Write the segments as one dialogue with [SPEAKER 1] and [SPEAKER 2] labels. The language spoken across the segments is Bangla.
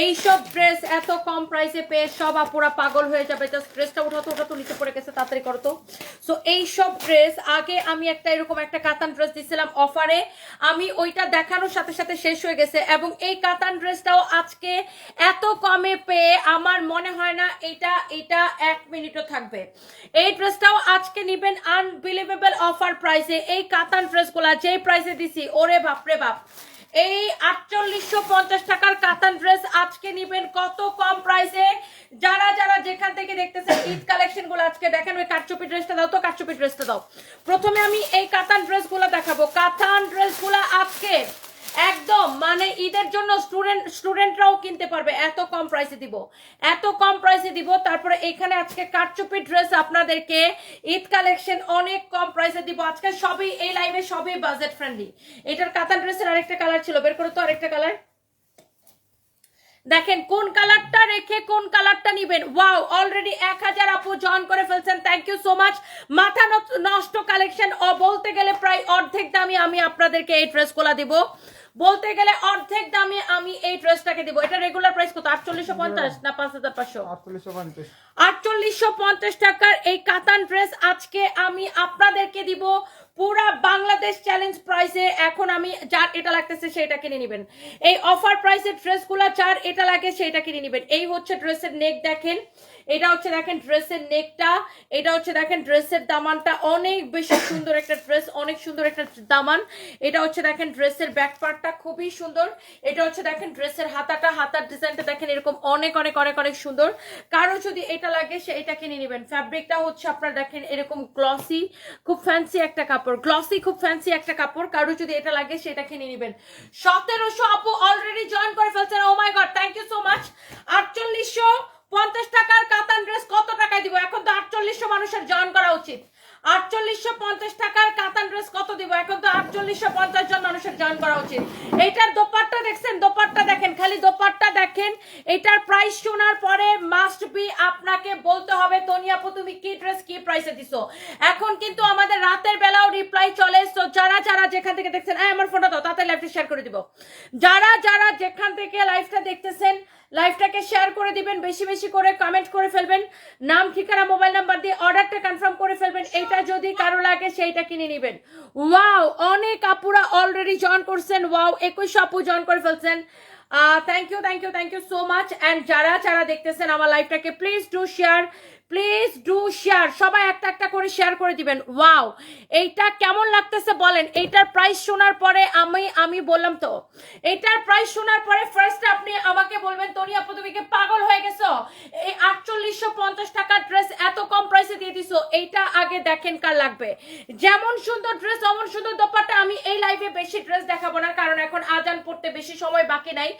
[SPEAKER 1] এইসব ড্রেস এত কম প্রাইসে পেয়ে সব আপুরা পাগল হয়ে যাবে। জাস্ট ড্রেসটা উঠাতো ওঠাতো নিচে পড়ে গেছে, তাড়াতাড়ি করতো সো এইসব ড্রেস আগে আমি একটা এরকম একটা কাতান ড্রেস দিছিলাম অফারে আমি ওইটা দেখানোর সাথে সাথে শেষ হয়ে গেছে এবং এই কাতান ড্রেসটাও আজকে এত কমে পেয়ে আমার মনে হয় না এটা এটা এক মিনিটও থাকবে। এই ড্রেসটাও আজকে নিবেন আনবিলিভেবল অফার প্রাইসে এই কাতান ড্রেসগুলা যেই প্রাইসে দিছি, ওরে বাপরে বাপ। এই আটচল্লিশশো পঞ্চাশ টাকার কাতান ড্রেস আজকে নিবেন কত কম প্রাইসে? যারা যারা যেখান থেকে দেখতেছেন ঈদ কালেকশনগুলো আজকে দেখেন, ওই কাটচুপি ড্রেসটা দাও তো কাটচুপি ড্রেসটা দাও। প্রথমে আমি এই কাতান ড্রেসগুলো দেখাবো। কাতান ড্রেসগুলো আজকে মানে ঈদের জন্য স্টুডেন্ট স্টুডেন্টরাও কিনতে পারবে। এত কম প্রাইসে দিব। এত কম প্রাইসে দিব। তারপরে এখানে আজকে কাটচুপি ড্রেস আপনাদেরকে ঈদ কালেকশন অনেক কম প্রাইসে দিব। আজকে সবই এই লাইভে সবই বাজেট ফ্রেন্ডলি এটার কাতান ড্রেসের আরেকটা কালার ছিল। বের করো তো আরেকটা কালার দেখেন, কোন কালারটা রেখে কোন কালারটা নিবেন? ওয়াও অলরেডি এক হাজার আপু জয়েন করে ফেলছেন। থ্যাংক ইউ সো মাচ মাথা নষ্ট কালেকশন বলতে গেলে প্রায় অর্ধেক দামে আমি আপনাদেরকে এই ড্রেসগুলা দিব। বলতে গেলে অর্ধেক দামে আমি এই ড্রেসটাকে দিব। এটা রেগুলার প্রাইস কত? আটচল্লিশশো পঞ্চাশ না পাঁচ হাজার পাঁচশো?
[SPEAKER 2] আটচল্লিশশো পঞ্চাশ।
[SPEAKER 1] টাকার এই কাতান ড্রেস আজকে আমি আপনাদেরকে দিব। পুরা বাংলাদেশ চ্যালেঞ্জ প্রাইসে এখন আমি যার এটা লাগতেছে সেটা কিনে নেবেন। এই অফার প্রাইসের ড্রেসগুলো যার এটা লাগে সেটা কিনে নেবেন। এই হচ্ছে ড্রেসের নেক দেখেন। এটা হচ্ছে দেখেন ড্রেসের নেকটা, এটা হচ্ছে দেখেন ড্রেসের দামানটা। অনেক বেশি সুন্দর একটা ড্রেস, অনেক সুন্দর একটা দামান। এটা হচ্ছে দেখেন ড্রেসের ব্যাক পার্টটা খুবই সুন্দর। এটা হচ্ছে দেখেন ড্রেসের হাতাটা, হাতার ডিজাইনটা দেখেন এরকম অনেক অনেক অনেক অনেক সুন্দর। কারও যদি এটা লাগে, সে এটা কিনে নেবেন। ফ্যাব্রিকটা হচ্ছে আপনার দেখেন এরকম গ্লসি খুব ফ্যান্সি একটা কাপড়। গ্লসি খুব ফ্যান্সি একটা কাপড়। কারও যদি এটা লাগে সেটা কিনে নেবেন। সতেরোশো আপু অলরেডি জয়েন করে ফেলছেন। ও my God thank you so much আটচল্লিশশো পঞ্চাশ টাকার কাতান ড্রেস কত টাকায় দিব? এখন তো আটচল্লিশশো মানুষের জয়েন করা উচিত। আটচল্লিশশো পঞ্চাশ টাকার কাতান ড্রেস কত দিব? এখন তো আটচল্লিশশো পঞ্চাশ জন মানুষের জয়েন করা উচিত। এইটার দোপাট্টা দেখছেন? দোপাট্টা দেখেন খালি দোপাট্টা দেখেন। এটার প্রাইস শোনার পরে মাস্ট বি আপনাকে বলতে হবে তনিয়াপু তুমি কি ড্রেস কি প্রাইসে দিছো? এখন কিন্তু আমাদের রাতের বেলাও রিপ্লাই চলে। তো যারা যারা যেখান থেকে দেখছেন আমার ফোনটা দাও তাতে লাইভটা শেয়ার করে দিব। যারা যারা যেখান থেকে লাইভটা দেখতেছেন লাইভটাকে শেয়ার করে দিবেন বেশি বেশি করে কমেন্ট করে ফেলবেন। নাম ঠিকানা মোবাইল নাম্বার দিয়ে অর্ডারটা কনফার্ম করে ফেলবেন। এইটা যদি কারও লাগে, সেইটা কিনে নিবেন। ওয়াও অনেক আপুরা অলরেডি জয়েন করছেন। ওয়াও একুশ আপু জয়েন করে ফেলছেন। Thank you thank you thank you so much and যারা যারা দেখতেছেন আমার লাইফটাকে please do share please do share সবাই একটা একটা করে শেয়ার করে দিবেন। ওয়াও এইটা কেমন লাগতেছে বলেন? এইটার প্রাইস শোনার পরে আমি আমি বললাম তো। এইটার প্রাইস শোনার পরে ফার্স্ট আপনি আমাকে বলবেন, তনি আপু, তুমি কি পাগল হয়ে গেছো? এই আটচল্লিশশো পঞ্চাশ টাকার ড্রেস এত কম প্রাইসে দিয়ে দিছো। এইটা আগে দেখেন কার লাগবে। যেমন সুন্দর ড্রেস অমন সুন্দর দোপাট্টা, আমি এই লাইভে বেশি ড্রেস দেখাবো না, কারণ এখন আজান পড়তে বেশি সময় বাকি নাই।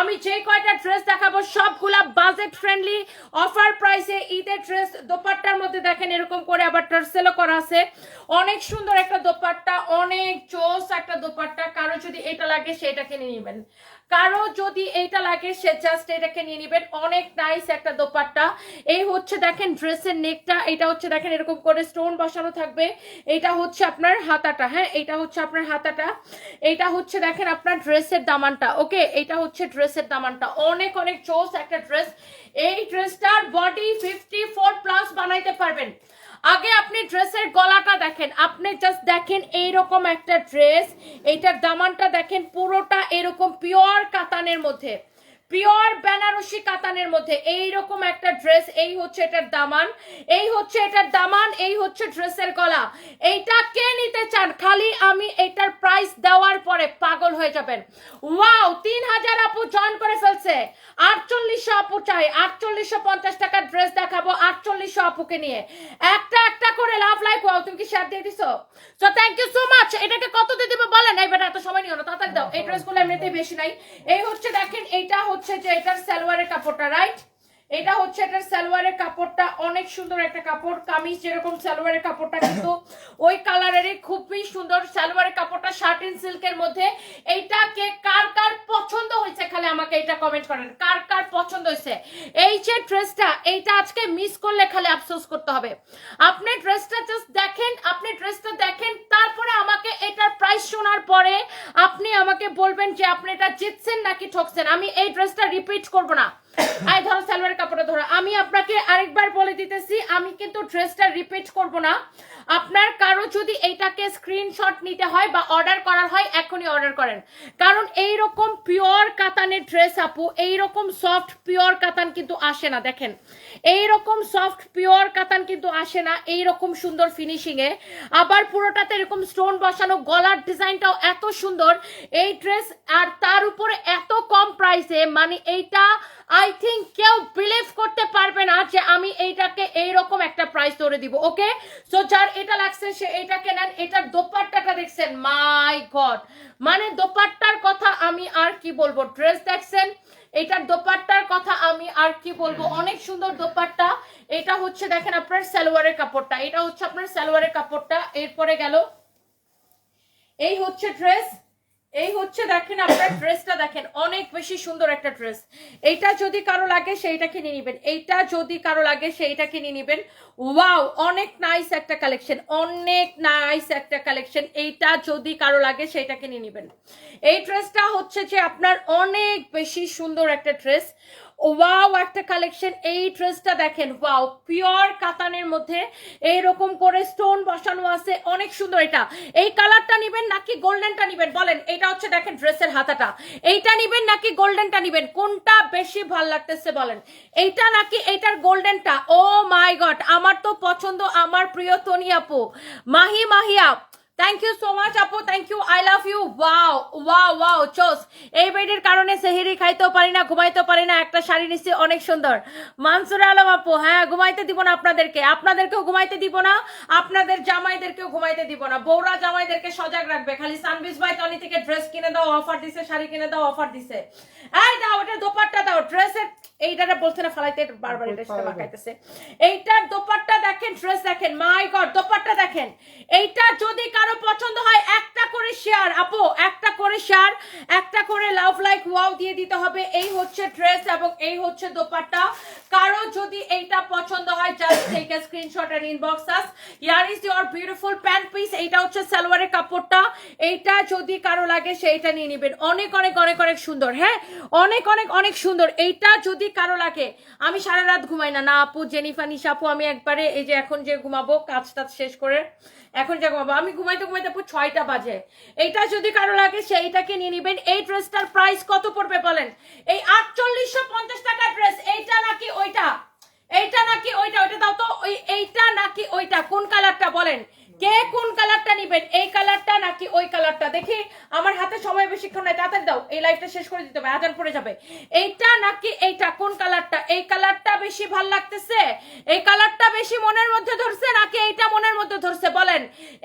[SPEAKER 1] আমি যে কয়টা ড্রেস দেখাবো, সবগুলা বাজেট ফ্রেন্ডলি অফার প্রাইসে ঈদের ড্রেস দোপাট্টার মধ্যে দেখেন এরকম করে আবার টার্সেলও করা আছে। অনেক সুন্দর একটা দোপাট্টা, অনেক চোস একটা দোপাট্টা। কারও যদি এটা লাগে, সেটা কিনে নেবেন। কারও যদি এইটা লাগে, সে জাস্ট এটাকে নিয়ে নেবেন। অনেক নাইস একটা দোপাট্টা। এই হচ্ছে দেখেন ড্রেসের নেকটা এটা হচ্ছে দেখেন এরকম করে স্টোন বসানো থাকবে। এটা হচ্ছে আপনার হাতাটা হ্যাঁ? এটা হচ্ছে আপনার হাতাটা। এটা হচ্ছে দেখেন আপনার ড্রেসের দামানটা, ওকে? এটা হচ্ছে ড্রেসের দামানটা। অনেক অনেক চোস একটা ড্রেস এই ড্রেসটার বডি ফিফটি ফোর প্লাস বানাইতে পারবেন। আগে আপনি ড্রেসের গলাটা দেখেন। আপনি জাস্ট দেখেন এইরকম একটা ড্রেস এইটার দামানটা দেখেন পুরোটা এরকম পিওর কাতানের মধ্যে। পিওর বেনারসি কাতানের মধ্যে এই রকম একটা ড্রেস, এই হচ্ছে এটার দামান, এই হচ্ছে এটার দামান, এই হচ্ছে ড্রেসের গলা। এইটা কে নিতে চান? খালি আমি এটার প্রাইস দেওয়ার পরে পাগল হয়ে যাবেন। ওয়াও তিন হাজার আপু জয়েন করে ফেলছে। আটচল্লিশশো আপু চাই। আটচল্লিশশো পঞ্চাশ টাকার ড্রেস দেখাবো আটচল্লিশশো আপুকে নিয়ে। একটা একটা করে লাভ লাইক ওয়াও তুমি কি শেয়ার দিয়ে দিছো? So thank you so much এটাকে কত দিয়ে দিবে বলেন? এই বেটা এত সময় নিও না, তাড়াতাড়ি দাও। এই ড্রেসগুলো এমনিতেই বেশি নাই। এই হচ্ছে দেখেন, এইটা হচ্ছে যে এটার সালোয়ারের কাপড়টা রাইট এটা হচ্ছে এটার সালোয়ারের কাপড়টা, অনেক সুন্দর একটা কাপড়, কামিজ যেরকম সালোয়ারের কাপড়টা, কিন্তু ওই কালারেরই খুবই সুন্দর সালোয়ারের কাপড়টা শার্টিন সিল্কের মধ্যে। এইটাকে কার কার পছন্দ হয়েছে খালি আমাকে এটা কমেন্ট করেন। কার কার পছন্দ হয়েছে? এই যে ড্রেসটা, এইটা আজকে মিস করলে খালি আফসোস করতে হবে। আপনি ড্রেসটা জাস্ট দেখেন, আপনি ড্রেসটা দেখেন, তারপরে আমাকে এটার প্রাইস শোনার পরে আপনি আমাকে বলবেন যে আপনি এটা জিতছেন নাকি ঠকছেন। আমি এই ড্রেসটা রিপিট করব না। আই ধরো সালোয়ারের কাপড়টা ধরো। আমি আপনাকে আরেকবার বলে দিতেছি, আমি কিন্তু ড্রেসটা রিপিট করব না। আপনার কারও যদি এইটাকে স্ক্রিনশট নিতে হয় বা অর্ডার করার হয়, এখনই অর্ডার করেন। কারণ এই রকম পিওর কাতানের ড্রেস আপু এই রকম সফট পিওর কাতান কিন্তু আসে না, দেখেন। এই রকম সফট পিওর কাতান কিন্তু আসে না এই রকম সুন্দর ফিনিশিং এ। আবার পুরোটাতে এরকম স্টোন বসানো, গলার ডিজাইনটাও এত সুন্দর। এই ড্রেস আর তার উপরে এত কম প্রাইসে মানে এইটা আই থিঙ্ক কেউ বিলিভ করতে পারবে না যে আমি এইটাকে এইরকম একটা প্রাইস ধরে দিব ওকে সো যার এটা লাগছে সে এইটাকে নেন এটার দোপাট্টাটা দেখছেন মাই গড মানে দোপাট্টার কথা আমি আর কি বলব? ড্রেস দেখছেন এটার দোপাট্টার কথা আমি আর কি বলব? অনেক সুন্দর দোপাট্টা। এটা হচ্ছে দেখেন আপনার সালোয়ারের কাপড়টা। এটা হচ্ছে আপনার সালোয়ারের কাপড়টা। এরপরে গেল এই হচ্ছে ড্রেস এই হচ্ছে দেখেন আপনার ড্রেসটা দেখেন, অনেক বেশি সুন্দর একটা ড্রেস এইটা যদি কারও লাগে, সেইটা কিনে নিবেন। এইটা যদি কারও লাগে, সেইটা কিনে নিবেন। ওয়াও অনেক নাইস একটা কালেকশন অনেক নাইস একটা কালেকশন এইটা যদি কারও লাগে, সেইটা কিনে নিবেন। এই ড্রেসটা হচ্ছে যে আপনার অনেক বেশি সুন্দর একটা ড্রেস ওয়াও, একটা কালেকশন এই ড্রেসটা দেখেন, ওয়াও পিওর কাতানের মধ্যে এইরকম করে স্টোন বসানো আছে, অনেক সুন্দর এটা। এই কালারটা নিবেন নাকি গোল্ডেনটা নিবেন? বলেন, এটা হচ্ছে দেখেন ড্রেসের হাতাটা। এইটা নিবেন নাকি গোল্ডেনটা নিবেন? কোনটা বেশি ভালো লাগতেছে বলেন? এইটা নাকি এইটার গোল্ডেনটা ও মাই গড আমার তো পছন্দ, আমার প্রিয় তনি আপু। Mahi Mahiya thank you so much আপু thank you I love you wow wow wow চোস এই বেডের কারণে সেহেরি খাইতেও পারি না ঘুমাইতেও পারি না। একটা শাড়ি নিচ্ছি অনেক সুন্দর। মানসুর আলম আপু হ্যাঁ ঘুমাইতে দিব না আপনাদেরকে। আপনাদেরকেও ঘুমাইতে দিব না আপনাদের জামাইদেরকেও ঘুমাইতে দিব না। বৌরা জামাইদেরকে সজাগ রাখবে। খালি সানবিজ ভাই টনি থেকে ড্রেস কিনে দাও অফার দিছে শাড়ি কিনে দাও অফার দিছে। এই দাও এটা দোপাট্টা দাও। ড্রেসের এইটারে বলছে না ফালাইতে বারবার এটা সেটা মাখাইতেছে এইটার দোপাট্টা দেখেন ড্রেস দেখেন। মাই গড দোপাট্টা দেখেন। এইটা যদি কারও পছন্দ হয়, একটা করে শেয়ার আপু, একটা করে শেয়ার একটা করে লাভ লাইক ওয়াও দিয়ে দিতে হবে। এই হচ্ছে ড্রেস এবং এই হচ্ছে দোপাট্টা। কারও যদি এইটা পছন্দ হয় just take a screenshot and inbox us here is your beautiful pant piece এইটা হচ্ছে সালোয়ারের কাপড়টা। এইটা যদি কারও লাগে, সেইটা নিয়ে নেবেন। অনেক অনেক অনেক অনেক সুন্দর হ্যাঁ? অনেক অনেক অনেক সুন্দর। এইটা যদি কারও লাগে, আমি সারা রাত ঘুমাই না। না, আপু জেনিফা নিশা, আপু, আমি একবারে এই যে এখন যে ঘুমাবো, কাজ টাজ শেষ করে এখন যে বাবা, আমি ঘুমাইতে ঘুমাইতে পুরো ছয়টা বাজে। এইটা যদি কারও লাগে, সেইটাকে নিয়ে নিবেন। এই ড্রেসটার প্রাইস কত পড়বে বলেন? এই আটচল্লিশশো পঞ্চাশ টাকার ড্রেস, এইটা নাকি ওইটা? এইটা নাকি ওইটা? ওইটা দাও তো, ওই এইটা নাকি ওইটা? কোন কালারটা বলেন? কে কোন কালারটা নিবেন? এই কালারটা নাকি ওই কালারটা? দেখি আমার হাতে সময় বেশিক্ষণ নাই তাড়াতাড়ি দাও। এই লাইফটা শেষ করে দিতে হবে আজান পড়ে যাবে। এইটা নাকি এইটা? কোন কালারটা? এই কালারটা বেশি ভালো লাগতেছে? এই কালারটা বেশি মনের মধ্যে ধরছে নাকি এইটা মনের মধ্যে ধরছে? বলেন।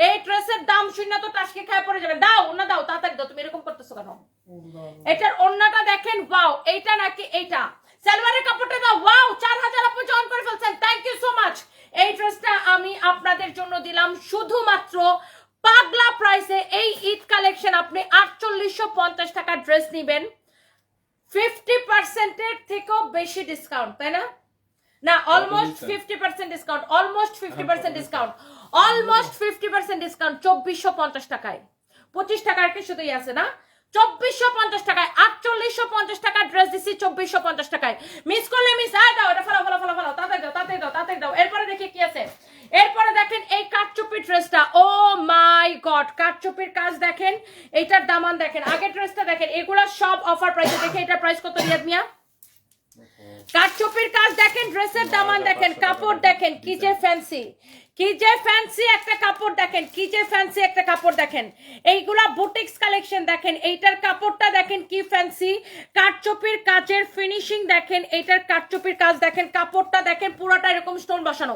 [SPEAKER 1] এই ড্রেসের দাম শূন্য তো টাসকে খায় পড়ে যাবে। দাও না দাও তাড়াতাড়ি দাও তুমি এরকম করতেছো কেন? এটার অন্যটা দেখেন ওয়াও এইটা নাকি এইটা? সালোয়ারের কাপড়টা দাও ওয়াও চার হাজার আপনি জয়েন করে ফেলছেন। থ্যাংক ইউ সো মাচ এই ড্রেসটা আমি আপনাদের জন্য দিলাম। শুধুমাত্র পাগলা প্রাইসে এই ঈদ কালেকশন আপনি আটচল্লিশশো পঞ্চাশ টাকার ড্রেস নিবেন। ফিফটি পার্সেন্টের থেকেও বেশি ডিসকাউন্ট তাই না? না almost fifty percent discount almost fifty percent discount almost fifty percent discount চব্বিশশো পঞ্চাশ টাকায়। পঁচিশ টাকার কি শুধুই আছে না? চব্বিশশো পঞ্চাশ টাকায়, আটচল্লিশশো পঞ্চাশ টাকার ড্রেস দিচ্ছি চব্বিশশো পঞ্চাশ টাকায়। মিস করলে মিস আয় দাও, এটা ফেলাও তাড়াতাড়ি দাও তাড়াতাড়ি দাও তাড়াতাড়ি দাও। এরপরে দেখি কি আছে। এরপরে দেখেন এই কাঠচুপির ড্রেসটা ও মাই গড, কাঠচুপির কাজ দেখেন এইটার দামান দেখেন। আগের ড্রেসটা দেখেন, এগুলা সব অফার প্রাইসে দেখে এটার প্রাইস কত রিয়াদ মিয়া? কাঠচুপির কাজ দেখেন ড্রেসের দামান দেখেন, কাপড় দেখেন, কি যে ফ্যান্সি কি যে ফ্যান্সি একটা কাপড় দেখেন, কি যে ফ্যান্সি একটা কাপড় দেখেন। এইগুলা বুটিক্স কালেকশন দেখেন, এইটার কাপড়টা দেখেন কি ফ্যান্সি কাঠচুপির কাজের ফিনিশিং দেখেন, এইটার কাঠচুপির কাজ দেখেন, কাপড়টা দেখেন, পুরোটা এরকম স্টোন বসানো।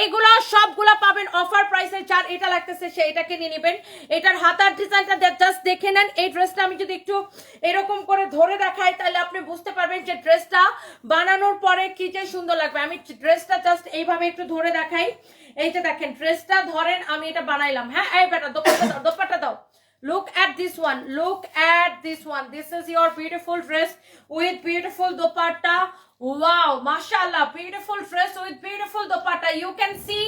[SPEAKER 1] এইগুলো সবগুলা পাবেন অফার প্রাইসে যার এটা লাগতেছে সে এটাকে নিয়ে নেবেন। এটার হাতার ডিজাইনটা জাস্ট দেখে নেন। এই ড্রেসটা আমি যদি একটু এরকম করে ধরে দেখাই, তাহলে আপনি বুঝতে পারবেন যে ড্রেসটা বানানোর পরে কি যে সুন্দর লাগবে। আমি ড্রেসটা জাস্ট এইভাবে একটু ধরে দেখাই। এই যে দেখেন ড্রেসটা ধরেন, আমি এটা বানাইলাম হ্যাঁ? এই বেটা, দোপাট্টা দাও দোপাট্টা দাও। Look at this one, look at this one, this is your beautiful dress with beautiful dupatta wow mashallah beautiful dress with beautiful dupatta you can see,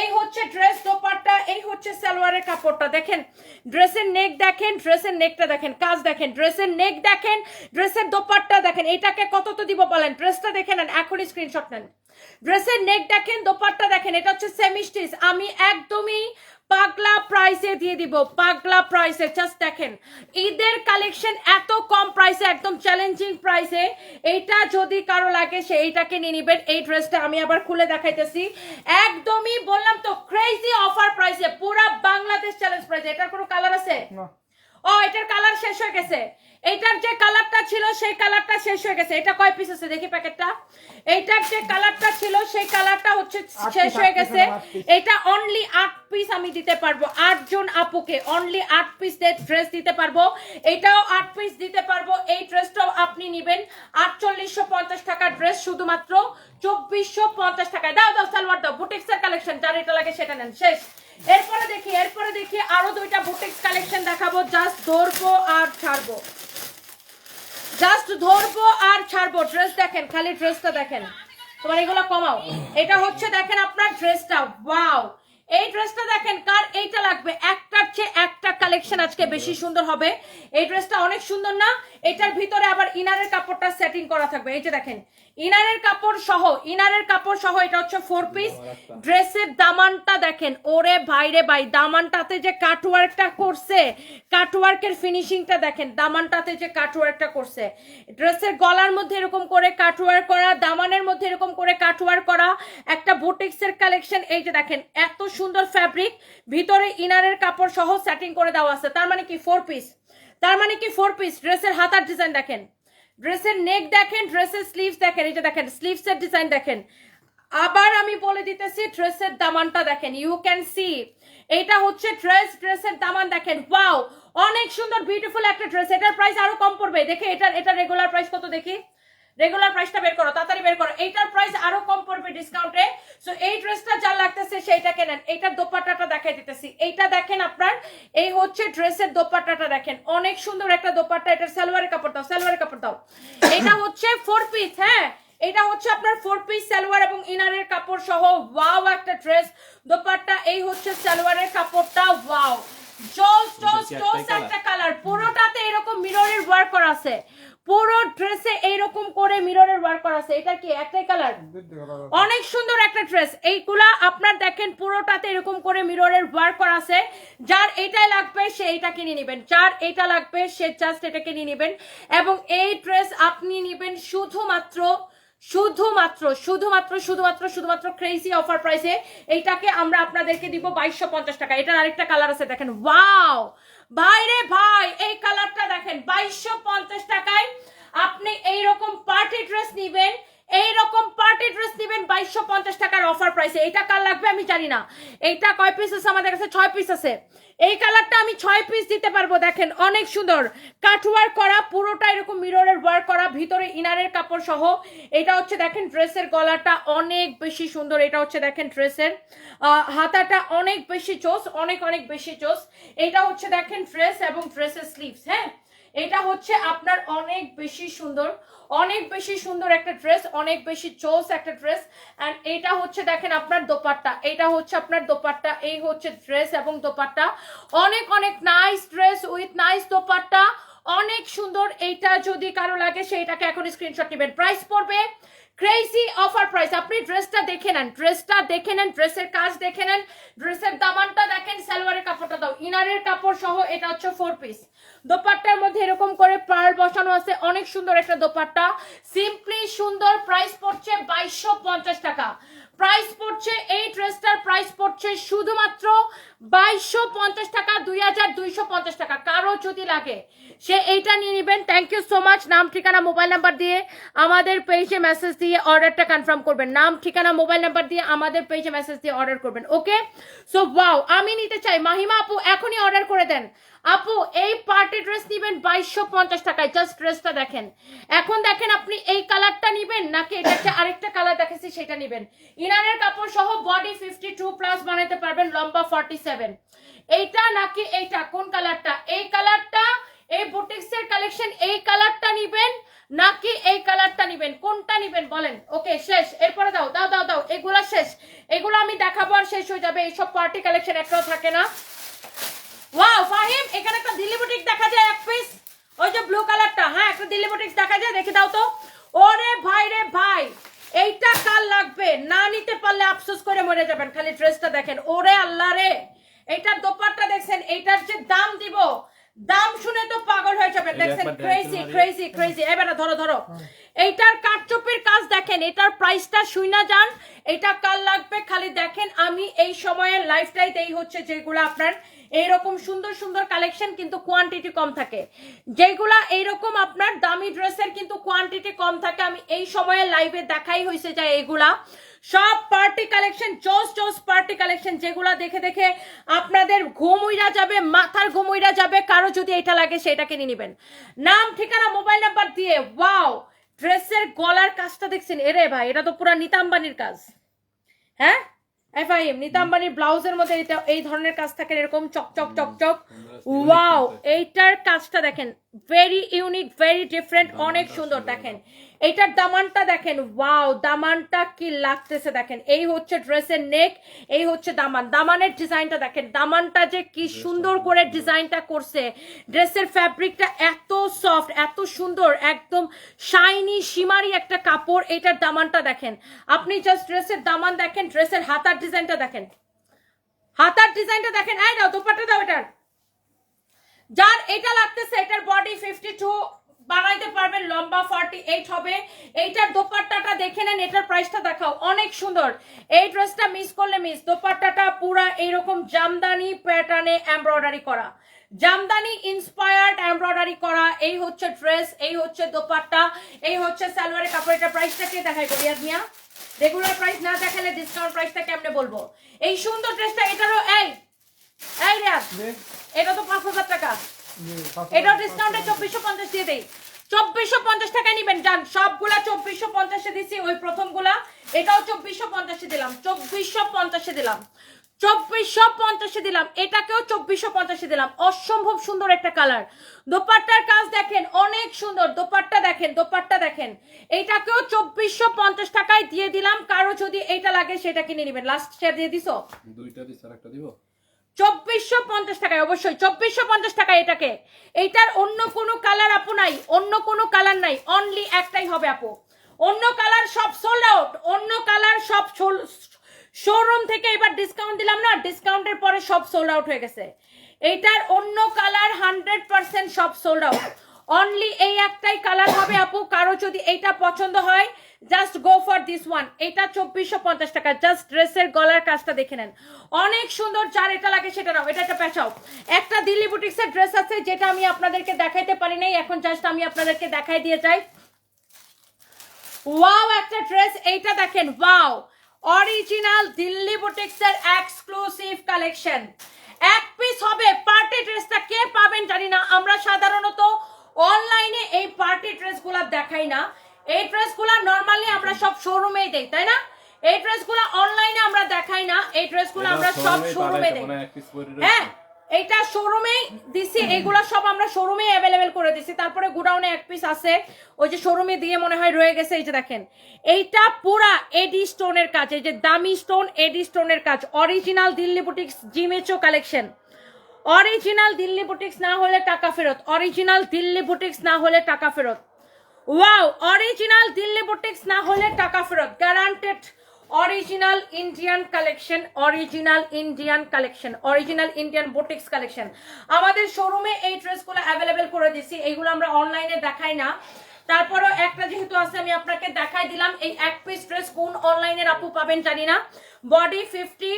[SPEAKER 1] এই হচ্ছে ড্রেস দোপাট্টা, এই হচ্ছে সালোয়ারের কাপড়টা। দেখেন ড্রেসের নেক দেখেন ড্রেসের নেকটা দেখেন, কাজ দেখেন ড্রেসের নেক দেখেন ড্রেসের দোপাট্টা দেখেন। এটাকে কত তো দিব বলেন? ড্রেসটা দেখে নেন, এখনই স্ক্রিনশট নেন। ড্রেসের নেক দেখেন, দোপাট্টা দেখেন, এটা হচ্ছে সেমি স্টিচ আমি একদমই পাগলা প্রাইসে দিয়ে দিব, পাগলা প্রাইসে জাস্ট দেখেন, ঈদের কালেকশন এত কম প্রাইসে একদম চ্যালেঞ্জিং প্রাইসে এইটা যদি কারও লাগে, সে এইটাকে নিয়ে নিবেন। এই ড্রেসটা আমি আবার খুলে দেখাইতেছি। একদমই বললাম তো ক্রেজি অফার প্রাইসে পুরা বাংলাদেশ চ্যালেঞ্জ প্রাইসে এটার কোনো কালার আছে? ও এটার কালার শেষ হয়ে গেছে। এইটার যে কালারটা ছিল সেই কালারটা শেষ হয়ে গেছে। এটা কয় পিস আছে দেখি প্যাকেটটা? এইটার যে কালারটা ছিল সেই কালারটা হচ্ছে শেষ হয়ে গেছে। এটা অনলি আট পিস আমি দিতে পারব। আট জন আপুকে অনলি আট পিস ড্রেস দিতে পারব। এটাও আট পিস দিতে পারব। এই ড্রেসটাও আপনি নিবেন। আটচল্লিশশো পঞ্চাশ টাকার ড্রেস শুধুমাত্র চব্বিশশো পঞ্চাশ টাকায়। দাও দাও সালোয়ার দাও। বুটিক্সের কালেকশন যার এটা লাগে সেটা নেন। শেষ। এরপরে দেখি এরপরে দেখি আরও দুইটা বুটিক্স কালেকশন দেখাবো জাস্ট ধরবো আর ছাড়বো। জাস্ট ধরবো আর ছাড়বো ড্রেস দেখেন, খালি ড্রেসটা দেখেন। তোমার এগুলো কমাও। এটা হচ্ছে, দেখেন আপনার ড্রেসটা ওয়াও এই ড্রেসটা দেখেন কার এইটা লাগবে? একটার চেয়ে একটা কালেকশন আজকে বেশি সুন্দর হবে। এই ড্রেসটা অনেক সুন্দর না? এটার ভিতরে আবার ইনারের কাপড়টা সেটিং করা থাকবে। এই যে দেখেন ইনারের কাপড় সহ ইনারের কাপড় সহ এটা হচ্ছে ফোর পিস ড্রেসের দামানটা দেখেন ওরে ভাইরে ভাই দামানটাতে যে কাটওয়ার্কটা করছে কাটওয়ার্কের ফিনিশিংটা দেখেন দামানটাতে যে কাটওয়ার্কটা করছে। ড্রেসের গলার মধ্যে এরকম করে কাটওয়ার্ক করা দামানের মধ্যে এরকম করে কাটওয়ার্ক করা একটা বুটিক্সের কালেকশন এই যে দেখেন এত সুন্দর ফ্যাব্রিক ভিতরে ইনারের কাপড় সহ সেটিং করে দেওয়া আছে। তার মানে কি? ফোর পিস তার মানে কি? ফোর পিস ড্রেসের হাতার ডিজাইন দেখেন। ড্রেসের নেক দেখেন ড্রেসের স্লিভস দেখেন। এটা দেখেন স্লিভসের ডিজাইন দেখেন। আবার আমি বলে দিতেছি ড্রেসের দামানটা দেখেন। ইউ ক্যান সি এটা হচ্ছে ড্রেস ড্রেসের দামান দেখেন। ওয়াও অনেক সুন্দর বিউটিফুল একটা ড্রেস এটার প্রাইস আরও কম পড়বে। দেখে, এটার এটা রেগুলার প্রাইস কত দেখি? রেগুলার প্রাইসটা বের করো তাড়াতাড়ি বের করো। এইটার প্রাইস আরও কম পড়বে ডিসকাউন্টে সো এই ড্রেসটা যা লাগতেছে সেইটা কেনেন? এইটার দোপাট্টাটা দেখাই দিতেছি। এইটা দেখেন আপনার এই হচ্ছে ড্রেসের দোপাট্টাটা দেখেন। অনেক সুন্দর একটা দোপাট্টা। এটার সালোয়ারের কাপড় দাও সালোয়ারের কাপড় দাও। এটা হচ্ছে ফোর পিস হ্যাঁ? এটা হচ্ছে আপনার ফোর পিস সালোয়ার এবং ইনারের কাপড় সহ ওয়াও একটা ড্রেস দোপাট্টা এই হচ্ছে সালোয়ারের কাপড়টা ওয়াও জোস জোস জোস একটা কালার পুরোটাতে এরকম মিররের ওয়ার্ক করা আছে। পুরো ড্রেসে এইরকম করে মিররের ওয়ার্ক করা আছে এটা কি একটাই কালার অনেক সুন্দর একটা ড্রেস এইগুলা আপনার দেখেন পুরোটাতে এরকম করে মিররের ওয়ার্ক করা আছে যার এটাই লাগবে সে এটা কিনে নেবেন। যার এটা লাগবে সে জাস্ট এটাকে নিয়ে নেবেন। এবং এই ড্রেস আপনি নেবেন শুধুমাত্র শুধুমাত্র শুধুমাত্র শুধুমাত্র শুধুমাত্র ক্রেজি অফার প্রাইসে এইটাকে আমরা আপনাদেরকে দিব বাইশশো পঞ্চাশ টাকা। এটার আরেকটা কালার আছে, দেখেন ওয়াও ভাই রে ভাই, এই কালারটা দেখেন, বাইশশো পঞ্চাশ টাকায় আপনি এইরকম পার্টি ড্রেস নিবেন এইরকম পার্টি ড্রেস নিবেন বাইশশো পঞ্চাশ টাকার অফার প্রাইসে এইটা কার লাগবে আমি জানি না। এইটা কয় পিস আছে? আমাদের কাছে ছয় পিস আছে। এই কালারটা আমি ছয় পিস দিতে পারব, দেখেন, অনেক সুন্দর। কাটওয়ার করা, পুরোটা এরকম মিররের ওয়ার্ক করা, ভিতরে ইনারের কাপড় সহ। এটা হচ্ছে, দেখেন ড্রেসের গলাটা অনেক বেশি সুন্দর। এটা হচ্ছে, দেখেন ড্রেসের হাতাটা অনেক বেশি চোস, অনেক অনেক বেশি চোস। এটা হচ্ছে, দেখেন ড্রেস এবং ড্রেসের স্লিভস হ্যাঁ? এটা হচ্ছে আপনার অনেক বেশি সুন্দর, অনেক বেশি সুন্দর একটা ড্রেস অনেক বেশি চোস একটা ড্রেস অ্যান্ড এটা হচ্ছে দেখেন আপনার দোপাট্টা, এটা হচ্ছে আপনার দোপাট্টা, এই হচ্ছে ড্রেস এবং দোপাট্টা। অনেক অনেক nice dress with nice dupatta. অনেক সুন্দর, এইটা যদি কারও লাগে সেইটাকে এখন স্ক্রিনশট নেবেন। প্রাইস পড়বে ক্রেজি অফার প্রাইস আপনি ড্রেসটা দেখে নেন। ড্রেসটা দেখে নেন ড্রেসের কাজ দেখে নেন। ড্রেসের দামানটা দেখেন, সালোয়ারের কাপড়টা দাও। ইনারের কাপড় সহ এটা হচ্ছে ফোর পিস দোপাট্টার মধ্যে এরকম করে পার্ল বসানো আছে। অনেক সুন্দর একটা দোপাট্টা। সিম্পলি সুন্দর প্রাইস পড়ছে বাইশশো পঞ্চাশ টাকা। প্রাইস পড়ছে, এই ড্রেসটার প্রাইস পড়ছে শুধুমাত্র বাইশশো পঞ্চাশ টাকা, দুই হাজার দুইশো পঞ্চাশ টাকা। কারও যদি লাগে, সে এইটা নিয়ে নেবেন। থ্যাংক ইউ সো মাচ নাম, ঠিকানা মোবাইল নাম্বার দিয়ে আমাদের পেজে মেসেজ দিয়ে অর্ডারটা কনফার্ম করবেন। নাম, ঠিকানা মোবাইল নাম্বার দিয়ে আমাদের পেজে মেসেজ দিয়ে অর্ডার করবেন। ওকে সো ওয়াও আমি নিতে চাই। মাহিমা আপু, এখনই অর্ডার করে দেন। আপু, এই পার্টি ড্রেস নিবেন বাইশশো পঞ্চাশ টাকায়। জাস্ট ড্রেসটা দেখেন। এখন দেখেন আপনি এই কালারটা নিবেন, নাকি এটা আরেকটা কালার দেখেছি সেটা নিবেন। ইনারের কাপড় সহ বডি ফিফটি টু প্লাস বানাতে পারবেন লম্বা ফর্টি সেভেন এইটা নাকি এইটা? কোন কালারটা এই কালারটা এই বুটিক্সের কালেকশন এই কালারটা নিবেন নাকি এই কালারটা নিবেন? কোনটা নিবেন বলেন? ওকে শেষ। এরপরে দাও দাও দাও দাও, এগুলা শেষ। এগুলো আমি দেখাবো আর শেষ হয়ে যাবে। এইসব পার্টি কালেকশন একটাও থাকে না। ওয়াও ফাহিম, এখানে একটা দিল্লি বুটিক দেখা যায় এক পিস ওই যে ব্লু কালারটা হ্যাঁ একটা দিল্লি বুটিক দেখা যায়, দেখে দাও তো। ওরে ভাই, রে ভাই। এইটা কাল লাগবে? না নিতে পারলে আফসোস করে মরে যাবেন। খালি ড্রেসটা দেখেন। ওরে আল্লাহ রে! এইটার দোপাট্টা দেখছেন এইটার যে দাম দিব দাম শুনে তো পাগল হয়ে যাবেন। দেখছেন ক্রেজি ক্রেজি ক্রেজি এবারে ধরো ধরো। এইটার কাঠচুপির কাজ দেখেন এটার প্রাইসটা শুইনা যান। এটা কাল লাগবে? খালি দেখেন আমি এই সময়ের লাইফটাই দেই হচ্ছে যেগুলো আপনার এইরকম সুন্দর সুন্দর কালেকশন কিন্তু কোয়ান্টিটি কম থাকে। যেগুলা এইরকম আপনার দামি ড্রেসের কিন্তু কোয়ান্টিটি কম থাকে। আমি এই সময়ে লাইভে দেখাই হয়েছে যে এইগুলা। সব পার্টি কালেকশন জোস জোস পার্টি কালেকশন যেগুলা দেখে দেখে আপনাদের ঘুম উইরা যাবে, মাথার ঘুম উইরা যাবে, কারও যদি এটা লাগে সেটা কিনে নেবেন। নাম, ঠিকানা মোবাইল নাম্বার দিয়ে ওয়াও ড্রেসের গলার কাজটা দেখছেন? এরে ভাই, এটা তো পুরা নিতাম্বানির কাজ। হ্যাঁ? এফআইএম নিতাম্বানির ব্লাউজের মধ্যে এই ধরনের কাজ থাকে এরকম চক চক চক চক ওয়াও এইটার কাজটা দেখেন ভেরি ইউনিক ভেরি ডিফারেন্ট অনেক সুন্দর দেখেন। এইটার দামানটা দেখেন ওয়াও দামানটা কি লাগতেছে দেখেন। এই হচ্ছে ড্রেসের নেক এই হচ্ছে দামান। দামানের ডিজাইনটা দেখেন দামানটা যে কি সুন্দর করে ডিজাইনটা করছে। ড্রেসের ফ্যাব্রিকটা এত সফট এত সুন্দর একদম শাইনি শিমারি একটা কাপড় এটার দামানটা দেখেন। আপনি জাস্ট ড্রেসের দামান দেখেন ড্রেসের হাতার ডিজাইনটা দেখেন। হাতার ডিজাইনটা দেখেন এই দাও দোপাট্টা দাও এটার। যার এটা লাগতেছে, এটার বডি ফিফটি টু বানাইতে পারবেন, লম্বা ফর্টি এইট হবে। এইটার দোপাট্টাটা দেখে নেন, এটার প্রাইসটা দেখাও, অনেক সুন্দর। এই ড্রেসটা মিস করলে মিস দোপাট্টাটা পুরা এইরকম জামদানি প্যাটার্নে এমব্রয়ডারি করা। জামদানি ইন্সপায়ার্ড এমব্রয়ডারি করা, এই হচ্ছে ড্রেস এই হচ্ছে দোপাট্টা, এই হচ্ছে সালোয়ারের কাপড় এটার প্রাইসটা কে দেখাই রিয়াজ মিয়া? রেগুলার প্রাইস না দেখালে ডিসকাউন্ট প্রাইসটা কেমনে বলব? এই সুন্দর ড্রেসটা এটারও, এই এই রিয়াজ এটা তো পাঁচ হাজার টাকা। এটাও ডিসকাউন্টে চব্বিশশো পঞ্চাশ দিয়ে দেই। চব্বিশশো পঞ্চাশ টাকায় নিবেন যান সবগুলা চব্বিশশো পঞ্চাশে দিছি ওই প্রথমগুলা। এটাও চব্বিশশো পঞ্চাশে দিলাম চব্বিশশো পঞ্চাশে দিলাম। চব্বিশশো পঞ্চাশে দিলাম এটাকেও চব্বিশশো পঞ্চাশে দিলাম। অসম্ভব সুন্দর একটা কালার। দোপাট্টার কাজ দেখেন অনেক সুন্দর। দোপাট্টা দেখেন দোপাট্টা দেখেন। এটাকেও চব্বিশশো পঞ্চাশ টাকায় দিয়ে দিলাম। কারও যদি এটা লাগে সেটা কিনে নিবেন। লাস্ট শেয়ার দিয়ে দিছো?
[SPEAKER 2] দুইটা দিস আর একটা দিব?
[SPEAKER 1] চব্বিশশো পঞ্চাশ টাকায়, অবশ্যই। চব্বিশশো পঞ্চাশ টাকা এটাকে। এইটার অন্য কোনো কালার আপু নাই, অন্য কোনো কালার নাই অনলি একটাই হবে আপু। অন্য কালার সব সোল্ড আউট অন্য কালার সব শোরুম থেকে এবার ডিসকাউন্ট দিলাম না ডিসকাউন্টের পরে সব সোল্ড আউট হয়ে গেছে। এইটার অন্য কালার হান্ড্রেড পার্সেন্ট সব সোল্ড আউট অনলি এই একটাই কালার হবে আপু। কারও যদি এইটা পছন্দ হয় just go for this one এটা চব্বিশশো পঞ্চাশ টাকা। জাস্ট ড্রেসের গলার কাজটা দেখে নেন। অনেক সুন্দর যার এটা লাগে সেটা নাও। এটা একটা পেঁচাও একটা দিল্লি বুটিক্সের ড্রেস আছে, যেটা আমি আপনাদেরকে দেখাইতে পারি নাই। এখন জাস্ট আমি আপনাদেরকে দেখাই দিয়ে যাই। ওয়াও একটা ড্রেস এইটা দেখেন। ওয়াও অরিজিনাল দিল্লি বুটিক্সের এক্সক্লুসিভ কালেকশন এক পিস হবে। পার্টি ড্রেসটা কে পাবেন জানি না। আমরা সাধারণত অনলাইনে এই পার্টি ড্রেসগুলো দেখাই না। এই ড্রেসগুলো নরমালি আমরা সব শোরুমেই দেই তাই না? এই ড্রেসগুলো অনলাইনে আমরা দেখাই না। এই ড্রেসগুলো আমরা সব শোরুমে দেই। হ্যাঁ এইটা শোরুমেই দিছি এগুলা সব আমরা শোরুমে অ্যাভেলেবেল করে দিছি। তারপরে গুডাউনে এক পিস আছে ওই যে শোরুমে দিয়ে মনে হয় রয়ে গেছে এই যে দেখেন। এইটা পুরা এডি স্টোনের কাজ এই যে দামি স্টোন এডি স্টোনের কাজ। অরিজিনাল দিল্লি বুটিক্স জিমেচো কালেকশন অরিজিনাল দিল্লি বুটিক্স না হলে টাকা ফেরত। অরিজিনাল দিল্লি বুটিক্স না হলে টাকা ফেরত। ওয়াও অরিজিনাল দিল্লি বুটিক্স না হলে টাকা ফেরত। Guaranteed original Indian collection original Indian collection original Indian boutiques collection আমাদের শোরুমে এই ড্রেসগুলো অ্যাভেলেবেল করে দিছি এইগুলো আমরা অনলাইনে দেখাই না। তারপরও একটা যেহেতু আছে, আমি আপনাকে দেখাই দিলাম। এই এক পিস ড্রেস কোন অনলাইনের আপু পাবেন জানি না। বডি ফিফটি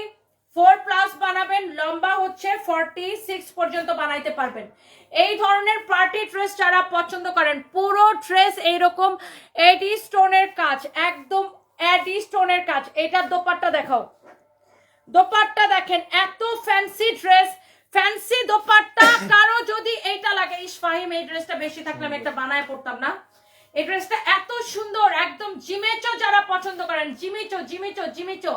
[SPEAKER 1] ফোর প্লাস বানাবেন, লম্বা হচ্ছে ফর্টি সিক্স পর্যন্ত বানাইতে পারবেন। এই ধরনের পার্টি ড্রেস যারা পছন্দ করেন, পুরো ড্রেস এইরকম এডি স্টোনের কাজ, একদম এডি স্টোনের কাজ। এটার দোপাট্টা দেখাও। দোপাট্টা দেখেন, এত ফ্যান্সি ড্রেস ফ্যান্সি দোপাট্টা। কারও যদি এইটা লাগে, ইস ফাহিম, এই ড্রেসটা বেশি থাকলে আমি একটা বানায় পড়তাম না। এই ড্রেসটা এত সুন্দর, একদম জিমেচো যারা পছন্দ করেন, জিমেচো জিমেচো জিমেচো।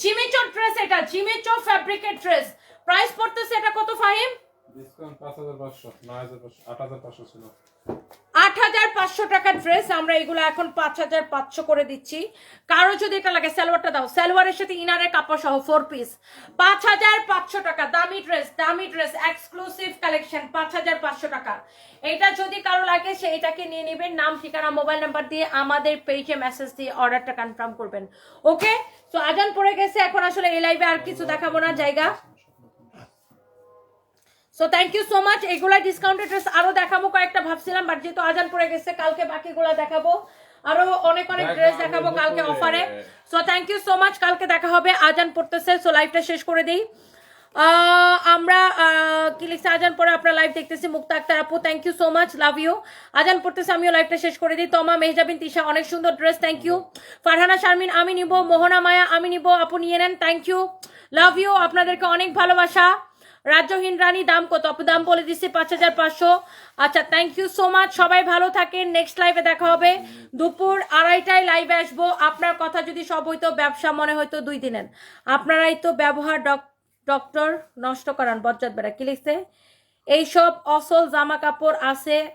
[SPEAKER 1] জিমেচো ড্রেস এটা, জিমেচো ফ্যাব্রিকের ড্রেস প্রাইস পড়তেছে এটা কত, ফাহিম?
[SPEAKER 2] ডিসকাউন্ট পাঁচ হাজার পাঁচশো, নয় হাজার পাঁচশো, আট হাজার পাঁচশো ছিল।
[SPEAKER 1] আট হাজার পাঁচশো টাকার ড্রেস আমরা এগুলো এখন পাঁচ হাজার পাঁচশো করে দিচ্ছি। কারও যদি এটা লাগে, সালোয়ারটা দাও। সালোয়ারের সাথে ইনারের কাপড় সহ ফোর পিস পাঁচ হাজার পাঁচশো টাকা, দামি ড্রেস দামি ড্রেস এক্সক্লুসিভ কালেকশন পাঁচ হাজার পাঁচশো টাকা। এটা যদি কারও লাগে, সে এটাকে নিয়ে নেবেন। নাম, ঠিকানা মোবাইল নাম্বার দিয়ে আমাদের পেজে মেসেজ দিয়ে অর্ডারটা কনফার্ম করবেন। ওকে তো আজান পড়ে গেছে, এখন আসলে এই লাইভে আর কিছু দেখাবো না, জায়গা। So thank you so much এগুলা ডিসকাউন্টেড ড্রেস আরও দেখাবো কয়েকটা ভাবছিলাম বাট যেহেতু আজান পড়ে গেছে কালকে বাকিগুলা দেখাবো। আরও অনেক অনেক ড্রেস দেখাবো কালকে অফারে so thank you so much কালকে দেখা হবে আজান পড়তেছে সো লাইভটা শেষ করে দিই। আমরা কি লিখছে? আজান পরে আপনার লাইভ দেখতেছি মুক্তা আক্তার আপু thank you so much love you আজান পড়তেছে আমিও লাইভটা শেষ করে দিই। তমা মেহজাবিন তিশা অনেক সুন্দর dress thank you Farhana Sharmin আমি নিব মোহনা মায়া আমি নিব আপু নিয়ে নেন থ্যাংক ইউ লাভ ইউ আপনাদেরকে অনেক ভালোবাসা। রাজ্যহীন রানী দাম কত? দাম বলে দিচ্ছি পাঁচ হাজার পাঁচশো। আচ্ছা থ্যাংক ইউ সো মাচ সবাই ভালো থাকেন। নেক্সট লাইভে দেখা হবে। দুপুর আড়াইটায় লাইভে আসব। আপনার কথা যদি সব হইতো ব্যবসা মনে হয়তো দুই দিনের। আপনারাই তো ব্যবহার ডক- ডক্টর নষ্ট করান বজ্জাত বেড়া। কি লিখছে? এইসব অসল জামা কাপড় আছে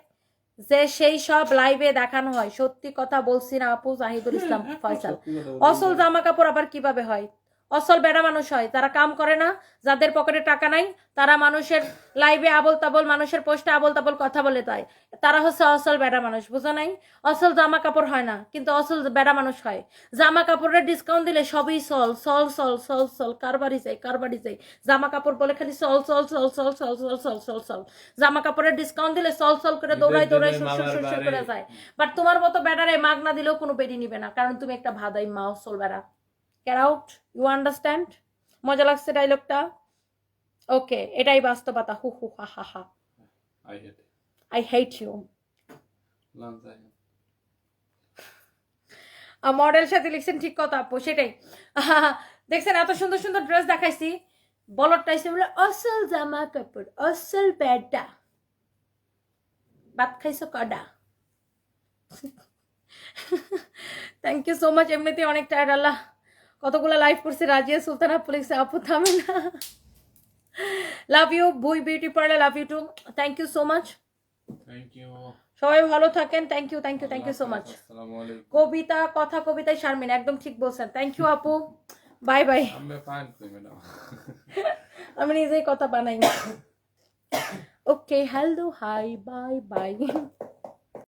[SPEAKER 1] যে সেই সব লাইভে দেখানো হয়। সত্যি কথা বলছি না আপু জাহিদুল ইসলাম ফয়সাল। অসল জামা কাপড় আবার কীভাবে হয়? অসল বেড়া মানুষ হয় তারা কাম করে না যাদের পকেটে টাকা নাই তারা মানুষের লাইভে আবল তাবল মানুষের পোস্টে আবল তাবল কথা বলে তাই তারা হচ্ছে অসল বেড়া মানুষ বুঝো নাই অসল জামা কাপড় হয় না কিন্তু অসল বেড়া মানুষ হয় জামা কাপড়ের ডিসকাউন্ট দিলে সবই সল সল সল সল সল কারবারই চাই কারবারই চাই জামা কাপড় বলে খালি সল সল সল সল সল সল সল সল সল জামা কাপড়ের ডিসকাউন্ট দিলে সল সল করে দৌড়াই দৌড়াই সুর সুর সুর করে যায় বাট তোমার মতো বেড়ারে মাগ না দিলেও কোনো বেডি নিবে না কারণ তুমি একটা ভাদাই মা অসল বেড়া গেট আউট ইউ আন্ডারস্ট্যান্ড মজা লাগছে ডায়লগটা ওকে এটাই বাস্তবতা। হু হু হা হা হা।
[SPEAKER 2] আই হেট
[SPEAKER 1] ইউ মডেল সাথে লিখছেন ঠিক কথা আপু সেটাই। দেখছেন এত সুন্দর সুন্দর ড্রেস দেখাইছি। বলরটা এসে বলে অসল জামা কাপড় অসল প্যাডটা ভাত খাইছো কডা? থ্যাংক ইউ সো মাচ এমনিতে অনেক টায়ার্ড আল্লাহ। কতগুলো লাইভ করছে রাজিয়া সুলতানা পুলিশ আপু থামে না। লাভ ইউ বুই beauty parlour love you too thank you so much
[SPEAKER 2] thank you
[SPEAKER 1] সবাই ভালো থাকেন। Thank you thank you thank you so much Kobita কথা কবিতায় শারমিন একদম ঠিক বলছেন। থ্যাংক ইউ আপু। বাই বাই আমি নিজেই কথা বানাই। Okay hello hi bye bye